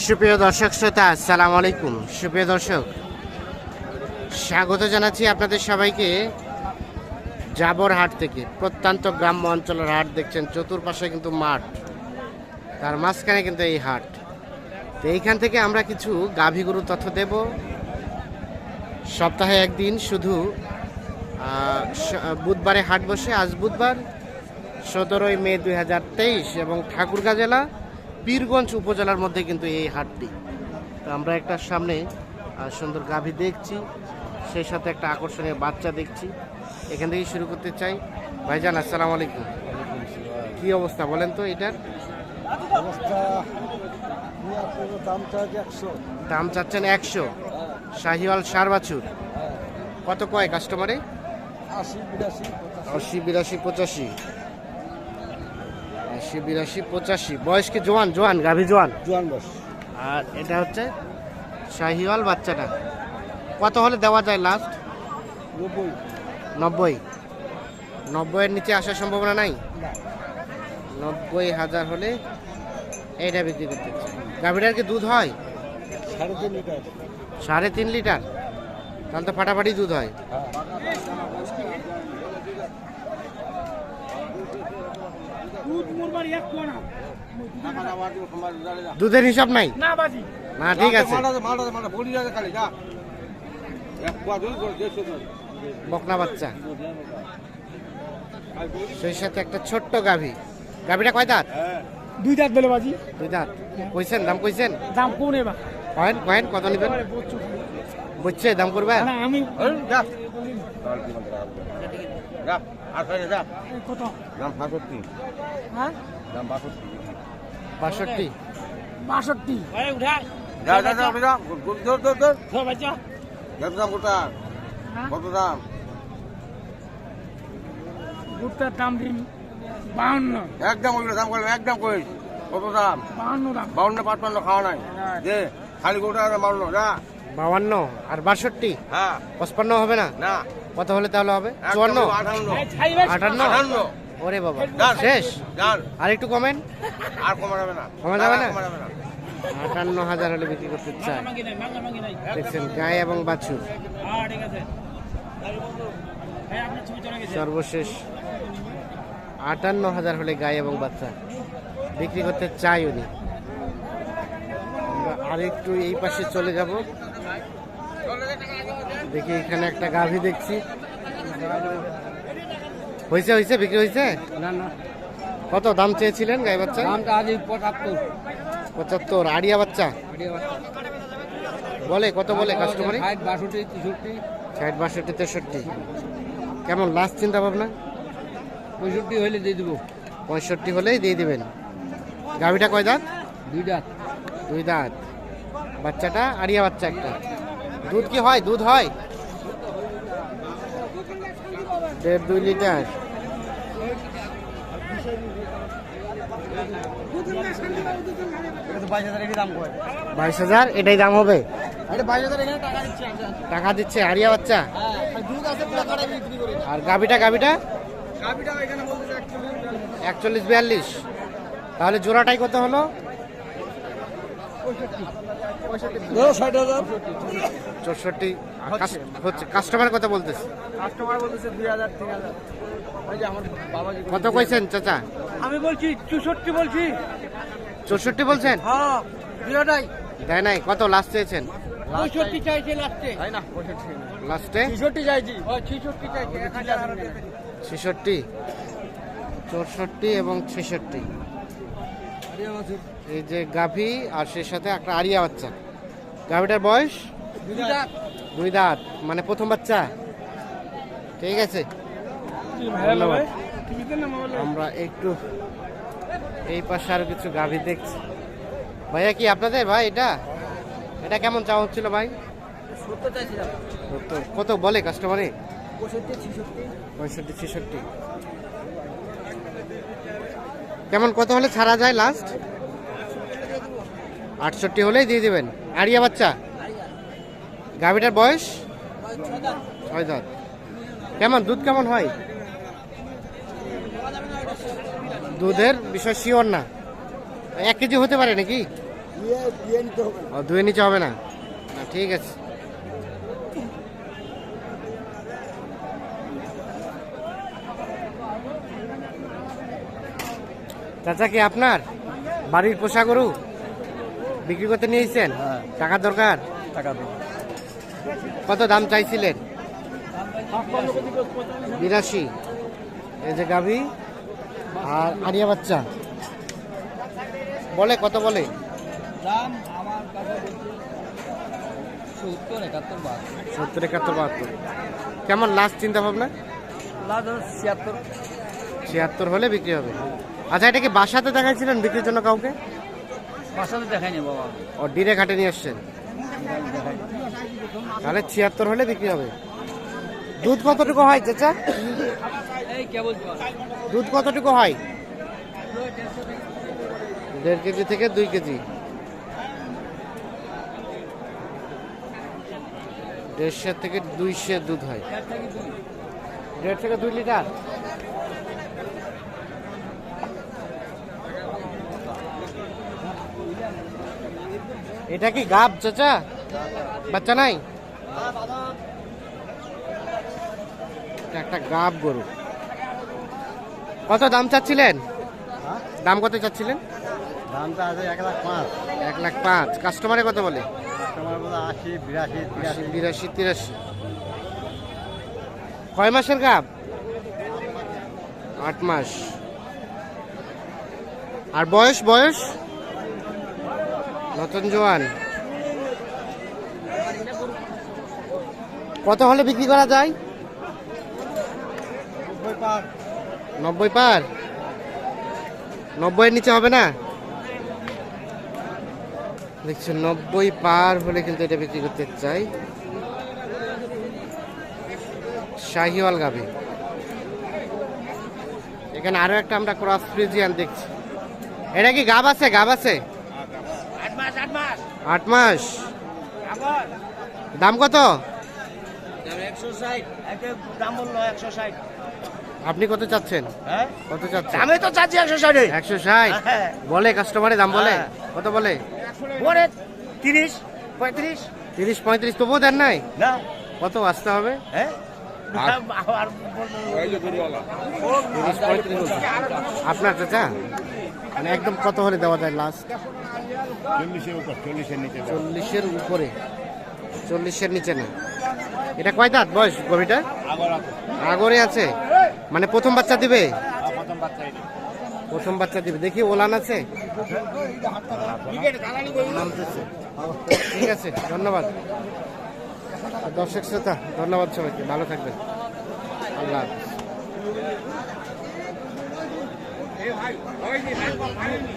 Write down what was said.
সুপ্রিয় দর্শক শ্রোতা, আসসালামু আলাইকুম। সুপ্রিয় দর্শক, স্বাগত জানাচ্ছি আপনাদের সবাইকে জাবর হাট থেকে। প্রত্যন্ত গ্রাম্য অঞ্চলের হাট দেখছেন, চতুর্পাশে কিন্তু মাঠ, তার মাঝখানে কিন্তু এই হাট। তো এইখান থেকে আমরা কিছু গাভী গরু তথ্য দেব। সপ্তাহে একদিন শুধু বুধবারে হাট বসে, আজ বুধবার, সতেরোই মে দুই হাজার তেইশ এবং ঠাকুরগাঁ জেলা পীরগঞ্জ উপজেলার মধ্যে কিন্তু এই হাটটি। তো আমরা একটা সামনে সুন্দর গাভী দেখছি সেই সাথে একটা আকর্ষণীয় বাচ্চা দেখছি। এখান থেকেই শুরু করতে চাই। ভাইজান আসসালামু আলাইকুম। কি অবস্থা বলেন তো এটার? দাম চাচ্ছেন একশো। শাহিওয়াল সার বাছুর কত কয় কাস্টমারে আশি বিরাশি পঁচাশি। আশি বিরাশি পঁচাশি। বয়স কি জোয়ান? জোয়ান গাভী জোয়ান? জোয়ান বস আর এটা হচ্ছে শাহিওয়াল বাচ্চাটা। কত হলে দেওয়া যায় লাস্ট নব্বই। নব্বই। নব্বইয়ের নিচে আসার সম্ভাবনা নাই? নব্বই হাজার হলে এইটা বিক্রি করতে গাভীটার কি দুধ হয়? সাড়ে তিন লিটার। সাড়ে তিন লিটার। তাহলে তো ফাটাফাটি দুধ হয় হ্যাঁ দুধের হিসাব নাই? না ঠিক আছে। বকনা বাচ্চা। সেই সাথে একটা ছোট্ট গাভী। গাভীটা কয় দাঁত? দুই দাঁত বেলে বাজি। দুই দাঁত। কইছেন দাম কইছেন? দাম কোন এবার। কয়েন কয়েন কত নেবেন? বুঝছে দাম করবে কত? হ্যাঁ? বাষট্টি। বাষট্টি। বাচ্চা। কত দাম? দাম দিন। একদম ওইগুলো দাম করলাম একদম করিস কত দাম? দাম। বাউন্ন পাঁচপান্ন খাওয়া নাই। যে খালি গোটা আর মারলো বাউান্ন আর বাষট্টি। হ্যাঁ। পঁচপান্ন হবে না? না। কত হলে তাহলে হবে? চুয়ান্ন? আটান্ন। ওরে বাবা। শেষ? আর একটু কমেন। আর কমা যাবে না। কমা যাবে না? আটান্ন হাজার হলে বিক্রি করতে চাই দেখছেন গায়ে এবং বাছুর। সর্বশেষ। আটান্ন হাজার হলে গায়ে এবং বাচ্চা। বিক্রি করতে চাই উনি। আমরা আরেকটু এই পাশে চলে যাব। দেখি এখানে একটা গাভী দেখছি। হয়েছে হয়েছে বিক্রি হয়েছে না না। কত দাম চেয়েছিলেন গাই বাচ্চা? দামটা আজ পঁচাত্তর। পঁচাত্তর। আড়িয়া বাচ্চা? বলে কত বলে কাস্টমারে ষাট বাষট্টি তেষট্টি। ষাট বাষট্টি তেষট্টি। কেমন লাস্ট চিন্তা ভাবনা পঁয়ষট্টি হইলে দিয়ে দেবো। পঁয়ষট্টি হলেই দিয়ে দিবেন। গাভিটা কয় দাঁত? দুই দাঁত। দুই দাঁত। বাচ্চাটা আড়িয়া বাচ্চা একটা। দুধ কি হয়? দুধ হয়? দেড় দুই লিটার। বাইশ হাজার, এটাই দাম হবে। টাকা দিচ্ছে আড়িয়া বাচ্চা। আর বলতেছে একচল্লিশ একচল্লিশ বিয়াল্লিশ। তাহলে জোড়াটাই কত হলো? ষাট হাজার চৌষট্টি হচ্ছে কাস্টমার কথা বলতেছে। কাস্টমার বলতেছে দুই হাজার তিন হাজার। ওই যে আমার বাবাজি কত কইছেন চাচা? আমি বলছি চৌষট্টি বলছি। চৌষট্টি বলছেন? হ্যাঁ দুটাই দেয় নাই। কত লাস্ট চেয়েছেন পঁয়ষট্টি চাইছে লাস্টে না? লাস্টে ছেষট্টি চাইছি। ছেষট্টি চাইছে। এক হাজার আরও দিয়ে দেবে। ছেষট্টি। চৌষট্টি এবং ছেষট্টি। এই যে গাভী আর সেই সাথে একটা আরিয়া বাচ্চা। গাভীটার বয়স? দুই দাঁত। মানে প্রথম বাচ্চা? ঠিক আছে। ধন্যবাদ। আমরা একটু এই পাশে আরও কিছু গাভী দেখছি। ভাইয়া কি আপনাদের ভাই এটা? এটা কেমন চাওয়া হচ্ছিল ভাই? কত বলে কাস্টমারে কেমন কত হলে ছাড়া যায় লাস্ট আটষট্টি হলেই দিয়ে দেবেন। আড়িয়া বাচ্চা? গাভিটার বয়স? ছয় দাঁত। কেমন? দুধ কেমন হয়? দুধের বিষয় শিওর না। এক কেজি হতে পারে নাকি? দিয়ে নিচে হবে না, ঠিক আছে। চাচা কি আপনার? বাড়ির পোষা গরু? বিক্রি করতে নিয়েছেন? হ্যাঁ। টাকার দরকার? টাকা কত দাম চাইছিলেন? বিরাশি। এই যে গাভি আর আরিয়া বাচ্চা। বলে কত বলে? দাম সত্তর একাত্তর বাহাত্তর। কেমন লাস্ট চিন্তা ভাবনা ছিয়াত্তর। ছিয়াত্তর হলে বিক্রি হবে। আচ্ছা এটা কি বাসাতে দেখাইছিলেন বিক্রির জন্য কাউকে? বাসাতে দেখাইনি বাবা। ও ডিরে ঘাটে নিয়ে আসছেন? তাহলে ছিয়াত্তর হলে বিক্রি হবে। দুধ কতটুকু হয় চাচা? দুধ কতটুকু হয়? দেড় কেজি থেকে দুই কেজি। দেড়শো থেকে দুইশো দুধ হয়। দেড় থেকে দুই লিটার? এটা কি গাব চাচা? বাচ্চা নাই? এটা একটা গাব গরু। কত দাম চাচ্ছিলেন? দাম কত চাচ্ছিলেন? দামটা আছে এক লাখ পাঁচ। এক লাখ পাঁচ। কাস্টমারে কত বলে? বিরাশি তিরাশি। কয় মাসের গাব? আট মাস। আর বয়স বয়স? নতুন জোয়ান। কত হলে বিক্রি করা যায়? নব্বই পার। নব্বইয়ের নিচে হবে না? দেখছেন নব্বই পার হলে কিন্তু এটা বিক্রি করতে চাই। শাহিওয়াল গাবে এখানে আরও একটা আমরা ক্রস ফ্রিজিয়ান দেখছি। এটা কি গাব আছে? গাব আছে? আট মাস। দাম কত? আপনি কত চাচ্ছেন? হ্যাঁ? কত চাচ্ছেন? আমি তো চাচ্ছি একশো ষাটে। একশো ষাট? হ্যাঁ। বলে কাস্টমারের দাম বলে? হ্যাঁ। কত বলে? পরে তিরিশ পঁয়ত্রিশ। তিরিশ পঁয়ত্রিশ তবুও দেন নাই? কত আসতে হবে? হ্যাঁ। আপনার চাচা মানে একদম কত হলে দেওয়া যায় লাস্ট চল্লিশের নিচে চল্লিশের উপরে। চল্লিশের নিচে না। এটা কয় দাঁত বয়স গভীরটা? আগরে আছে। মানে প্রথম বাচ্চা দিবে? প্রথম বাচ্চা দিবে। দেখি, ওলান আছে। ঠিক আছে, ধন্যবাদ। দর্শক শ্রোতা, ধন্যবাদ সবাইকে। ভালো থাকবেন। আল্লাহ হাফেজ।